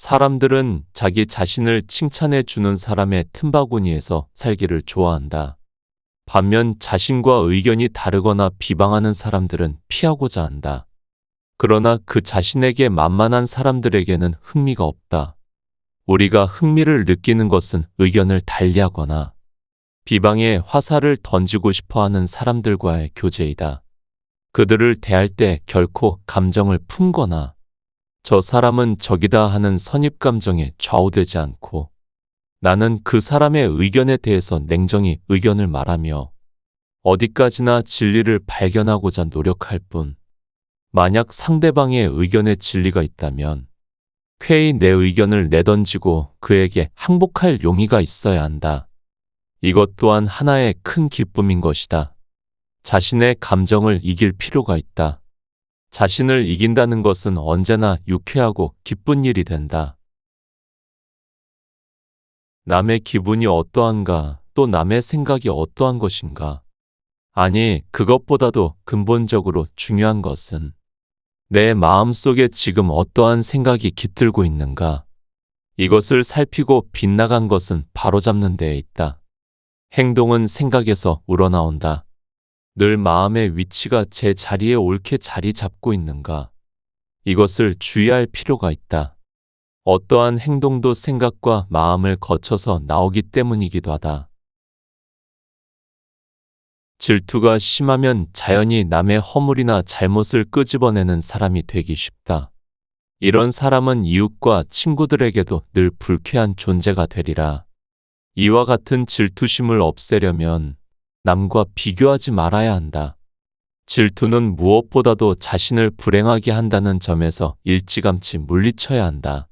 사람들은 자기 자신을 칭찬해 주는 사람의 틈바구니에서 살기를 좋아한다. 반면 자신과 의견이 다르거나 비방하는 사람들은 피하고자 한다. 그러나 그 자신에게 만만한 사람들에게는 흥미가 없다. 우리가 흥미를 느끼는 것은 의견을 달리하거나 비방에 화살을 던지고 싶어 하는 사람들과의 교제이다. 그들을 대할 때 결코 감정을 품거나 저 사람은 적이다 하는 선입감정에 좌우되지 않고 나는 그 사람의 의견에 대해서 냉정히 의견을 말하며 어디까지나 진리를 발견하고자 노력할 뿐 만약 상대방의 의견에 진리가 있다면 쾌히 내 의견을 내던지고 그에게 항복할 용의가 있어야 한다. 이것 또한 하나의 큰 기쁨인 것이다. 자신의 감정을 이길 필요가 있다. 자신을 이긴다는 것은 언제나 유쾌하고 기쁜 일이 된다. 남의 기분이 어떠한가, 또 남의 생각이 어떠한 것인가. 아니, 그것보다도 근본적으로 중요한 것은 내 마음 속에 지금 어떠한 생각이 깃들고 있는가. 이것을 살피고 빗나간 것은 바로잡는 데에 있다. 행동은 생각에서 우러나온다. 늘 마음의 위치가 제 자리에 옳게 자리 잡고 있는가. 이것을 주의할 필요가 있다. 어떠한 행동도 생각과 마음을 거쳐서 나오기 때문이기도 하다. 질투가 심하면 자연히 남의 허물이나 잘못을 끄집어내는 사람이 되기 쉽다. 이런 사람은 이웃과 친구들에게도 늘 불쾌한 존재가 되리라. 이와 같은 질투심을 없애려면 남과 비교하지 말아야 한다. 질투는 무엇보다도 자신을 불행하게 한다는 점에서 일찌감치 물리쳐야 한다.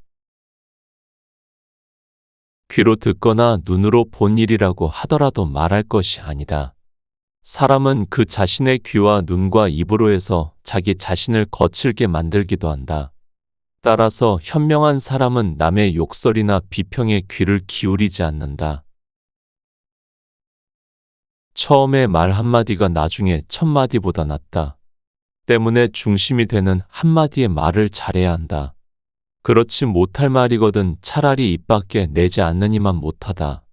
귀로 듣거나 눈으로 본 일이라고 하더라도 말할 것이 아니다. 사람은 그 자신의 귀와 눈과 입으로 해서 자기 자신을 거칠게 만들기도 한다. 따라서 현명한 사람은 남의 욕설이나 비평에 귀를 기울이지 않는다. 처음에 말 한마디가 나중에 첫마디보다 낫다. 때문에 중심이 되는 한마디의 말을 잘해야 한다. 그렇지 못할 말이거든 차라리 입 밖에 내지 않느니만 못하다.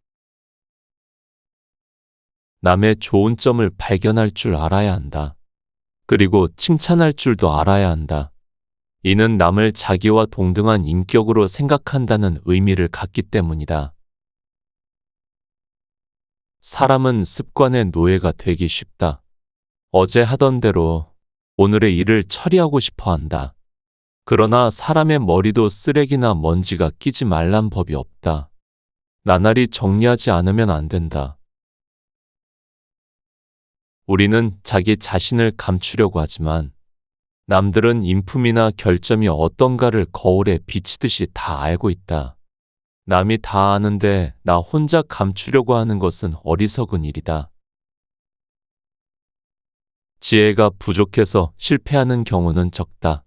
남의 좋은 점을 발견할 줄 알아야 한다. 그리고 칭찬할 줄도 알아야 한다. 이는 남을 자기와 동등한 인격으로 생각한다는 의미를 갖기 때문이다. 사람은 습관의 노예가 되기 쉽다. 어제 하던 대로 오늘의 일을 처리하고 싶어 한다. 그러나 사람의 머리도 쓰레기나 먼지가 끼지 말란 법이 없다. 나날이 정리하지 않으면 안 된다. 우리는 자기 자신을 감추려고 하지만 남들은 인품이나 결점이 어떤가를 거울에 비치듯이 다 알고 있다. 남이 다 아는데 나 혼자 감추려고 하는 것은 어리석은 일이다. 지혜가 부족해서 실패하는 경우는 적다.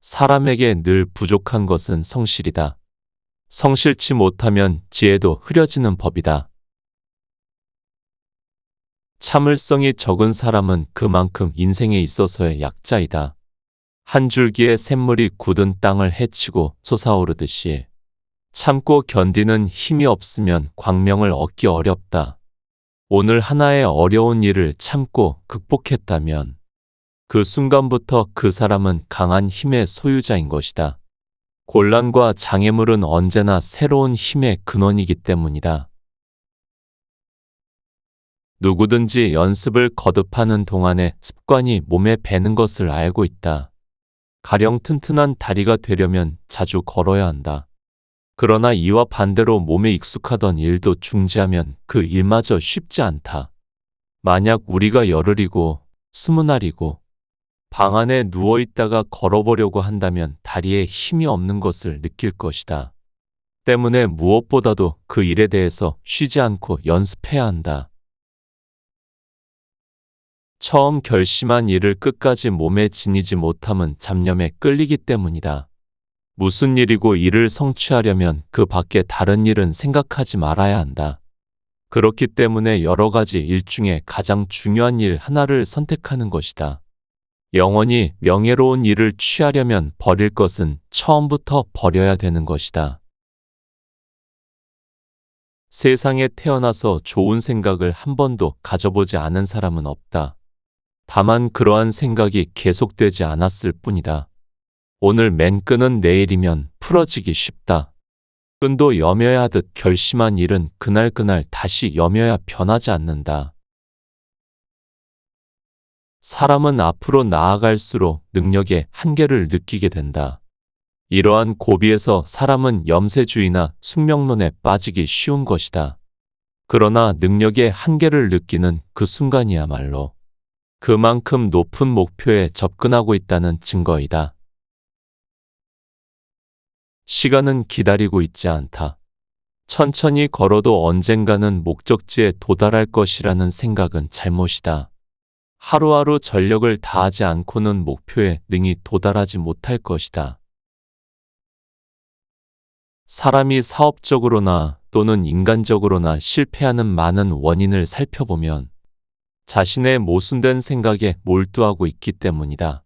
사람에게 늘 부족한 것은 성실이다. 성실치 못하면 지혜도 흐려지는 법이다. 참을성이 적은 사람은 그만큼 인생에 있어서의 약자이다. 한 줄기의 샘물이 굳은 땅을 헤치고 솟아오르듯이 참고 견디는 힘이 없으면 광명을 얻기 어렵다. 오늘 하나의 어려운 일을 참고 극복했다면 그 순간부터 그 사람은 강한 힘의 소유자인 것이다. 곤란과 장애물은 언제나 새로운 힘의 근원이기 때문이다. 누구든지 연습을 거듭하는 동안에 습관이 몸에 배는 것을 알고 있다. 가령 튼튼한 다리가 되려면 자주 걸어야 한다. 그러나 이와 반대로 몸에 익숙하던 일도 중지하면 그 일마저 쉽지 않다. 만약 우리가 열흘이고 스무 날이고 방 안에 누워 있다가 걸어보려고 한다면 다리에 힘이 없는 것을 느낄 것이다. 때문에 무엇보다도 그 일에 대해서 쉬지 않고 연습해야 한다. 처음 결심한 일을 끝까지 몸에 지니지 못함은 잡념에 끌리기 때문이다. 무슨 일이고 일을 성취하려면 그 밖에 다른 일은 생각하지 말아야 한다. 그렇기 때문에 여러 가지 일 중에 가장 중요한 일 하나를 선택하는 것이다. 영원히 명예로운 일을 취하려면 버릴 것은 처음부터 버려야 되는 것이다. 세상에 태어나서 좋은 생각을 한 번도 가져보지 않은 사람은 없다. 다만 그러한 생각이 계속되지 않았을 뿐이다. 오늘 맨 끈은 내일이면 풀어지기 쉽다. 끈도 여며야 하듯 결심한 일은 그날그날 다시 여며야 변하지 않는다. 사람은 앞으로 나아갈수록 능력의 한계를 느끼게 된다. 이러한 고비에서 사람은 염세주의나 숙명론에 빠지기 쉬운 것이다. 그러나 능력의 한계를 느끼는 그 순간이야말로 그만큼 높은 목표에 접근하고 있다는 증거이다. 시간은 기다리고 있지 않다. 천천히 걸어도 언젠가는 목적지에 도달할 것이라는 생각은 잘못이다. 하루하루 전력을 다하지 않고는 목표에 능히 도달하지 못할 것이다. 사람이 사업적으로나 또는 인간적으로나 실패하는 많은 원인을 살펴보면 자신의 모순된 생각에 몰두하고 있기 때문이다.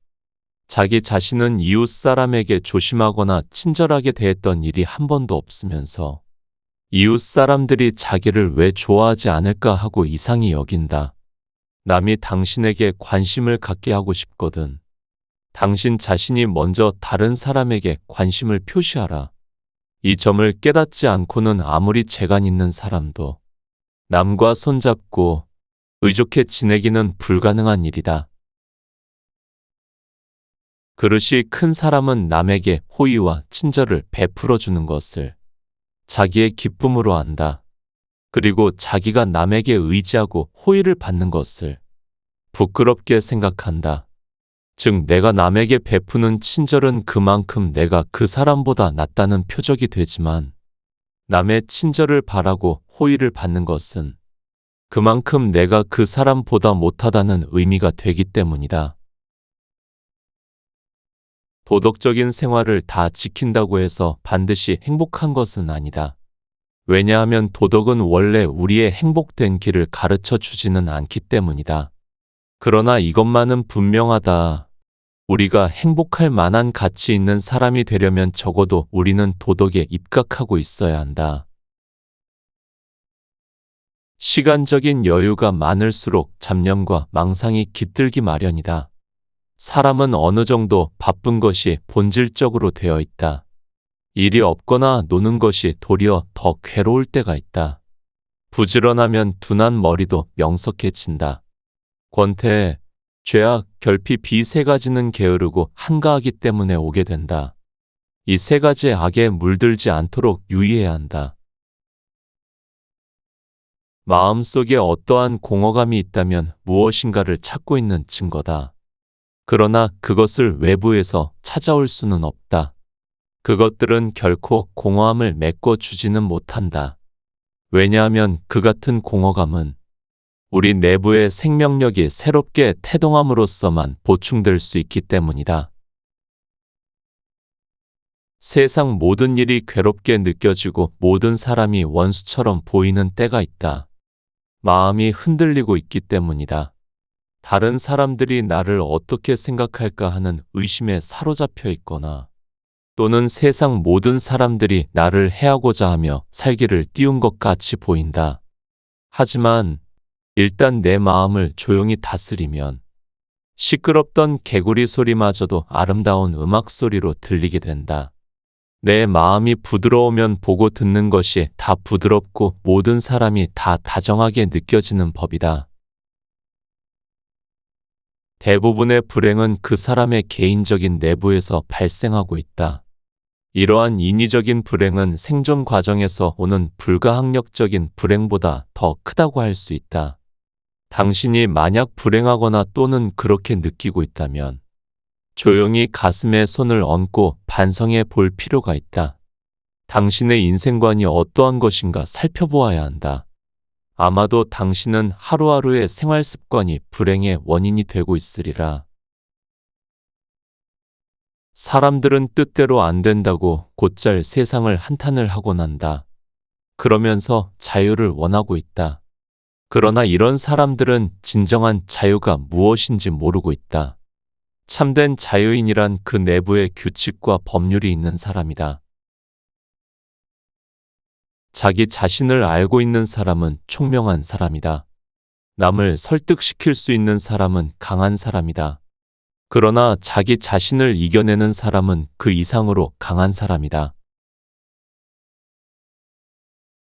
자기 자신은 이웃 사람에게 조심하거나 친절하게 대했던 일이 한 번도 없으면서 이웃 사람들이 자기를 왜 좋아하지 않을까 하고 이상히 여긴다. 남이 당신에게 관심을 갖게 하고 싶거든. 당신 자신이 먼저 다른 사람에게 관심을 표시하라. 이 점을 깨닫지 않고는 아무리 재간 있는 사람도 남과 손잡고 의족해 지내기는 불가능한 일이다. 그릇이 큰 사람은 남에게 호의와 친절을 베풀어 주는 것을 자기의 기쁨으로 안다. 그리고 자기가 남에게 의지하고 호의를 받는 것을 부끄럽게 생각한다. 즉, 내가 남에게 베푸는 친절은 그만큼 내가 그 사람보다 낫다는 표적이 되지만, 남의 친절을 바라고 호의를 받는 것은 그만큼 내가 그 사람보다 못하다는 의미가 되기 때문이다. 도덕적인 생활을 다 지킨다고 해서 반드시 행복한 것은 아니다. 왜냐하면 도덕은 원래 우리의 행복된 길을 가르쳐 주지는 않기 때문이다. 그러나 이것만은 분명하다. 우리가 행복할 만한 가치 있는 사람이 되려면 적어도 우리는 도덕에 입각하고 있어야 한다. 시간적인 여유가 많을수록 잡념과 망상이 깃들기 마련이다. 사람은 어느 정도 바쁜 것이 본질적으로 되어 있다. 일이 없거나 노는 것이 도리어 더 괴로울 때가 있다. 부지런하면 둔한 머리도 명석해진다. 권태, 죄악, 결핍 이세 가지는 게으르고 한가하기 때문에 오게 된다. 이 세 가지 악에 물들지 않도록 유의해야 한다. 마음속에 어떠한 공허감이 있다면 무엇인가를 찾고 있는 증거다. 그러나 그것을 외부에서 찾아올 수는 없다. 그것들은 결코 공허함을 메꿔 주지는 못한다. 왜냐하면 그 같은 공허감은 우리 내부의 생명력이 새롭게 태동함으로써만 보충될 수 있기 때문이다. 세상 모든 일이 괴롭게 느껴지고 모든 사람이 원수처럼 보이는 때가 있다. 마음이 흔들리고 있기 때문이다. 다른 사람들이 나를 어떻게 생각할까 하는 의심에 사로잡혀 있거나 또는 세상 모든 사람들이 나를 해하고자 하며 살기를 띄운 것 같이 보인다. 하지만 일단 내 마음을 조용히 다스리면 시끄럽던 개구리 소리마저도 아름다운 음악 소리로 들리게 된다. 내 마음이 부드러우면 보고 듣는 것이 다 부드럽고 모든 사람이 다 다정하게 느껴지는 법이다. 대부분의 불행은 그 사람의 개인적인 내부에서 발생하고 있다. 이러한 인위적인 불행은 생존 과정에서 오는 불가항력적인 불행보다 더 크다고 할 수 있다. 당신이 만약 불행하거나 또는 그렇게 느끼고 있다면 조용히 가슴에 손을 얹고 반성해 볼 필요가 있다. 당신의 인생관이 어떠한 것인가 살펴보아야 한다. 아마도 당신은 하루하루의 생활 습관이 불행의 원인이 되고 있으리라. 사람들은 뜻대로 안 된다고 곧잘 세상을 한탄을 하곤 한다. 그러면서 자유를 원하고 있다. 그러나 이런 사람들은 진정한 자유가 무엇인지 모르고 있다. 참된 자유인이란 그 내부에 규칙과 법률이 있는 사람이다. 자기 자신을 알고 있는 사람은 총명한 사람이다. 남을 설득시킬 수 있는 사람은 강한 사람이다. 그러나 자기 자신을 이겨내는 사람은 그 이상으로 강한 사람이다.